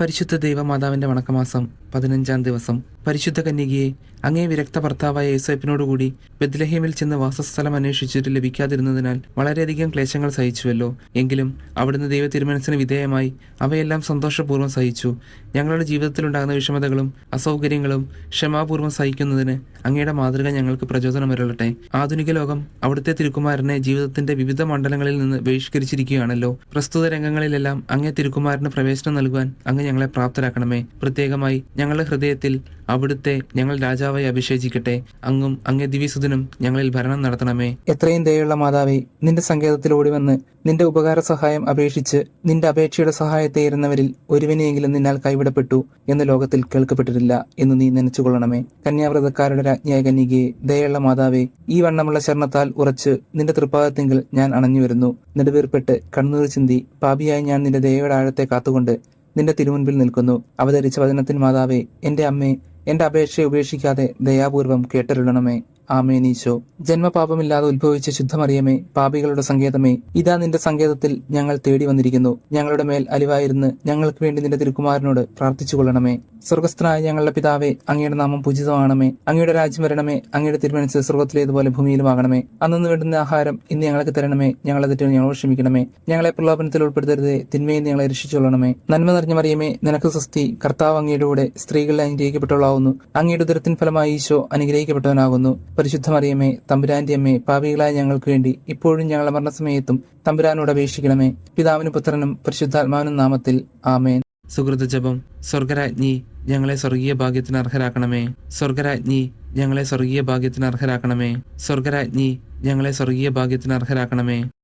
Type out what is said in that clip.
പരിശുദ്ധ ദൈവമാതാവിന്റെ വണക്കമാസം പതിനഞ്ചാം ദിവസം പരിശുദ്ധ കന്യകയെ അങ്ങേ വിരക്ത ഭർത്താവായ യേസപ്പിനോടുകൂടി ബദ്ലഹേമിൽ ചെന്ന് വാസസ്ഥലം അന്വേഷിച്ചിട്ട് ലഭിക്കാതിരുന്നതിനാൽ വളരെയധികം ക്ലേശങ്ങൾ സഹിച്ചുവല്ലോ. എങ്കിലും അവിടുന്ന് ദൈവ തിരുമനസിന് വിധേയമായി അവയെല്ലാം സന്തോഷപൂർവം സഹിച്ചു. ഞങ്ങളുടെ ജീവിതത്തിലുണ്ടാകുന്ന വിഷമതകളും അസൗകര്യങ്ങളും ക്ഷമാപൂർവം സഹിക്കുന്നതിന് അങ്ങയുടെ മാതൃക ഞങ്ങൾക്ക് പ്രചോദനമരുളട്ടെ. ആധുനിക ലോകം അവിടുത്തെ തിരുക്കുമാരനെ ജീവിതത്തിന്റെ വിവിധ മണ്ഡലങ്ങളിൽ നിന്ന് ബഹിഷ്കരിച്ചിരിക്കുകയാണല്ലോ. പ്രസ്തുത രംഗങ്ങളിലെല്ലാം അങ്ങേ തിരുക്കുമാരന് പ്രവേശനം നൽകുവാൻ അങ്ങ് ഞങ്ങളെ പ്രാപ്തരാക്കണമേ. പ്രത്യേകമായി ഞങ്ങളുടെ ഹൃദയത്തിൽ അവിടുത്തെ ഞങ്ങൾ രാജാവായി അഭിഷേചിക്കട്ടെ. അങ്ങും അങ്ങേ ദിവ്യസുതനും ഞങ്ങളിൽ ഭരണം നടത്തണമേ. എത്രയും ദയുള്ള മാതാവേ നിന്റെ സങ്കേതത്തിൽ ഓടിവന്ന് നിന്റെ ഉപകാര സഹായം അപേക്ഷിച്ച് നിന്റെ അപേക്ഷയുടെ സഹായത്തെ ഇരുന്നവരിൽ ഒരുവനെയെങ്കിലും നിന്നാൽ കൈവിടപ്പെട്ടു എന്ന് ലോകത്തിൽ കേൾക്കപ്പെട്ടിട്ടില്ല എന്ന് നീ നനച്ചുകൊള്ളണമേ. കന്യാവ്രതക്കാരുടെ രാജ്ഞിയായ കന്യകയെ ദയുള്ള മാതാവേ ഈ വണ്ണമുള്ള ശരണത്താൽ ഉറച്ച് നിന്റെ തൃപ്പാദത്തിങ്കിൽ ഞാൻ അണഞ്ഞു വരുന്നു നെടുവീർപ്പെട്ട് കണ്ണൂർ ചിന്തി പാപിയായി ഞാൻ നിന്റെ ദയയുടെ ആഴത്തെ കാത്തുകൊണ്ട് നിന്റെ തിരുമുൻപിൽ നിൽക്കുന്നു. അവതരിച്ച വചനത്തിന് മാതാവേ എന്റെ അമ്മേ എന്റെ അപേക്ഷയെ ഉപേക്ഷിക്കാതെ ദയാപൂർവം കേട്ടരുളണമേ. ആമേനീശോ ജന്മപാപമില്ലാതെ ഉത്ഭവിച്ച ശുദ്ധമറിയമേ പാപികളുടെ സങ്കേതമേ ഇതാ നിന്റെ സങ്കേതത്തിൽ ഞങ്ങൾ തേടി വന്നിരിക്കുന്നു. ഞങ്ങളുടെ മേൽ അലിവായിരുന്ന് ഞങ്ങൾക്ക് വേണ്ടി നിന്റെ തിരുക്കുമാരനോട് പ്രാർത്ഥിച്ചു കൊള്ളണമേ സ്വർഗസ്ഥനായ ഞങ്ങളുടെ പിതാവേ അങ്ങയുടെ നാമം പൂജിതമാണമേ അങ്ങയുടെ രാജ്യം വരണമേ. അങ്ങയുടെ തിരുമനസ് സ്വർഗത്തിലേതുപോലെ ഭൂമിയിലുമാകണമേ. അന്നു വേണ്ടുന്ന ആഹാരം ഇന്ന് ഞങ്ങൾക്ക് തരണമേ. ഞങ്ങളെ തെറ്റുകൾ ഞങ്ങൾ ക്ഷമിക്കണമേ. ഞങ്ങളെ പ്രലോഭനത്തിൽ ഉൾപ്പെടുത്തരുതേ. തിന്മയെ ഞങ്ങളെ രക്ഷിച്ചുകൊള്ളണമേ. നന്മ നിറഞ്ഞ മറിയമേ നിനക്ക് സ്വസ്തി. കർത്താവ് അങ്ങയുടെ കൂടെ സ്ത്രീകളിൽ അനുഗ്രഹിക്കപ്പെട്ടവളാവുന്നു. അങ്ങയുടെ ദുരത്തിൻ ഫലമായി ഈശോ അനുഗ്രഹിക്കപ്പെട്ടവനാകുന്നു. പരിശുദ്ധ മറിയമേ തമ്പുരാന്റെ അമ്മേ പാപികളായ ഞങ്ങൾക്ക് വേണ്ടി ഇപ്പോഴും ഞങ്ങളുടെ മരണസമയത്തും തമ്പുരാനോട് അപേക്ഷിക്കണമേ. പിതാവിനും പുത്രനും പരിശുദ്ധാത്മാവിനും നാമത്തിൽ ആമേൻ. സുഹൃത്ത് ജപം സ്വർഗരാജ്ഞി ഞങ്ങളെ സ്വർഗീയ ഭാഗ്യത്തിന് അർഹരാക്കണമേ. സ്വർഗരാജ്ഞി ഞങ്ങളെ സ്വർഗീയ ഭാഗ്യത്തിന് അർഹരാക്കണമേ. സ്വർഗരാജ്ഞി ഞങ്ങളെ സ്വർഗീയ ഭാഗ്യത്തിന് അർഹരാക്കണമേ.